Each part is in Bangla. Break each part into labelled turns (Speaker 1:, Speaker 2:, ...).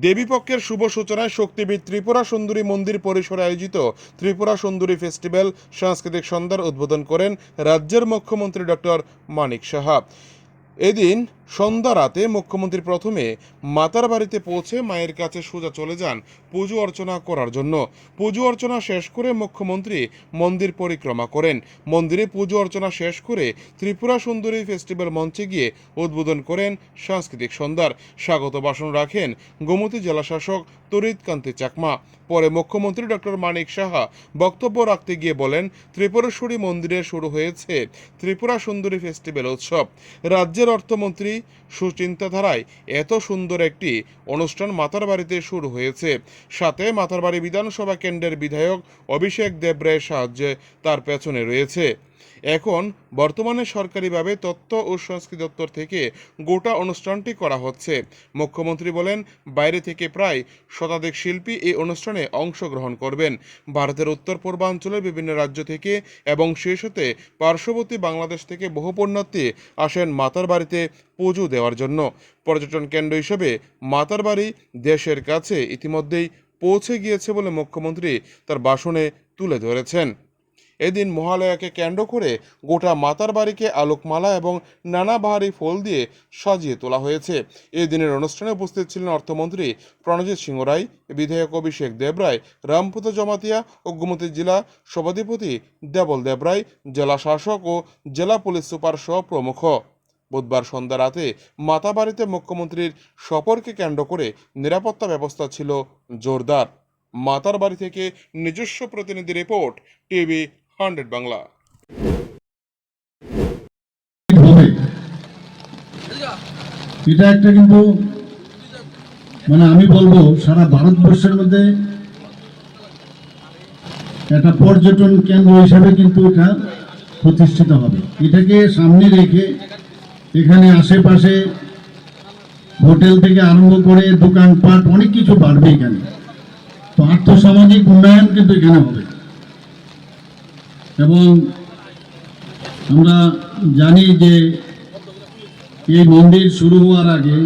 Speaker 1: দেবীপক্ষের শুভ সূচনায় শক্তিবিদ ত্রিপুরা সুন্দরী মন্দির পরিসরে আয়োজিত ত্রিপুরা সুন্দরী ফেস্টিভ্যাল সাংস্কৃতিক সন্ধ্যার উদ্বোধন করেন রাজ্যের মুখ্যমন্ত্রী ডক্টর মানিক সাহা। এদিন সন্ধ্যা রাতে মুখ্যমন্ত্রী প্রথমে মাতার বাড়িতে পৌঁছে মায়ের কাছে সোজা চলে যান পুজো অর্চনা করার জন্য। পুজো অর্চনা শেষ করে মুখ্যমন্ত্রী মন্দির পরিক্রমা করেন। মন্দিরে পুজো অর্চনা শেষ করে ত্রিপুরা সুন্দরী ফেস্টিভ্যাল মঞ্চে গিয়ে উদ্বোধন করেন সাংস্কৃতিক সন্ধ্যার। স্বাগত ভাষণ রাখেন গোমতী জেলাশাসক তরিত কান্তি চাকমা। পরে মুখ্যমন্ত্রী ডক্টর মানিক সাহা বক্তব্য রাখতে গিয়ে বলেন, ত্রিপুরেশ্বরী মন্দিরে শুরু হয়েছে ত্রিপুরা সুন্দরী ফেস্টিভ্যাল উৎসব। রাজ্যের অর্থমন্ত্রী সুচিন্তাধারায় এত সুন্দর একটি অনুষ্ঠান মাতার বাড়িতে শুরু হয়েছে। সাথে মাতারবাড়ি বিধানসভা কেন্দ্রের বিধায়ক অভিষেক দেবরায়ের সাহায্যে তার পেছনে রয়েছে। এখন বর্তমানে সরকারিভাবে তথ্য ও সংস্কৃতি দপ্তর থেকে গোটা অনুষ্ঠানটি করা হচ্ছে। মুখ্যমন্ত্রী বলেন, বাইরে থেকে প্রায় শতাধিক শিল্পী এই অনুষ্ঠানে অংশগ্রহণ করবেন। ভারতের উত্তর পূর্বাঞ্চলের বিভিন্ন রাজ্য থেকে এবং শেষ হতে পার্শ্ববর্তী বাংলাদেশ থেকে বহু পুণ্যার্থী আসেন মাতার বাড়িতে পুজো দেওয়ার জন্য। পর্যটন কেন্দ্র হিসেবে মাতার বাড়ি দেশের কাছে ইতিমধ্যেই পৌঁছে গিয়েছে বলে মুখ্যমন্ত্রী তার ভাষণে তুলে ধরেছেন। এদিন মহালয়াকে কেন্দ্র করে গোটা মাতার বাড়িকে আলোকমালা এবং নানা বাহারি ফল দিয়ে সাজিয়ে তোলা হয়েছে। এই দিনের অনুষ্ঠানে উপস্থিত ছিলেন অর্থমন্ত্রী প্রণজিৎ সিংহ রায়, বিধায়ক অভিষেক দেবরায় রামপুত জমাতিয়া ও গোমতী জেলা সভাধিপতি দেবল দেবরায় জেলা শাসক ও জেলা পুলিশ সুপার সহ প্রমুখ। বুধবার সন্ধ্যা রাতে মাতাবাড়িতে মুখ্যমন্ত্রীর সফরকে কেন্দ্র করে নিরাপত্তা ব্যবস্থা ছিল জোরদার। মাতার বাড়ি থেকে নিজস্ব প্রতিনিধি রিপোর্ট, টিভি হান্ড্রেড বাংলা।
Speaker 2: এটা একটা কিন্তু মানে আমি বলব, সারা ভারতবর্ষের মধ্যে একটা পর্যটন কেন্দ্র হিসাবে কিন্তু এটা প্রতিষ্ঠিত হবে। এটাকে সামনে রেখে এখানে আশেপাশে হোটেল থেকে আরম্ভ করে দোকানপাট, অনেক কিছু বাড়বে এখানে। তো আর্থসামাজিক উন্নয়ন কিন্তু এখানে হবে। এবং আমরা জানি যে এই মন্দির শুরু হওয়ার আগে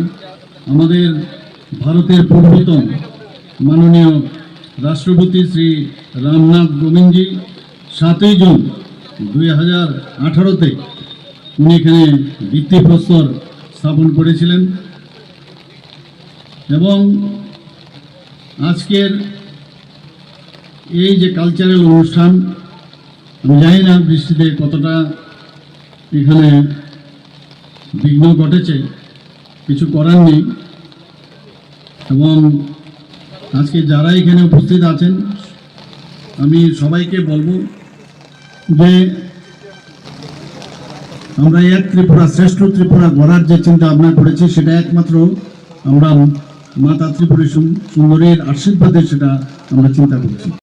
Speaker 2: আমাদের ভারতের পূর্বতন মাননীয় রাষ্ট্রপতি শ্রী রামনাথ কোবিন্দজি সাতই জুন দুই হাজার আঠারোতে উনি এখানে ভিত্তিপ্রস্তর স্থাপন করেছিলেন। এবং আজকের এই যে কালচারাল অনুষ্ঠান জানি না বৃষ্টিতে কতটা এখানে বিঘ্ন ঘটেছে, কিছু করার নেই। এবং আজকে যারা এখানে উপস্থিত আছেন, আমি সবাইকে বলব যে আমরা এক ত্রিপুরা শ্রেষ্ঠ ত্রিপুরা গড়ার যে চিন্তা ভাবনা করেছি, সেটা একমাত্র আমরা মাতা ত্রিপুরী সুন্দরীর আশীর্বাদে সেটা আমরা চিন্তা করছি।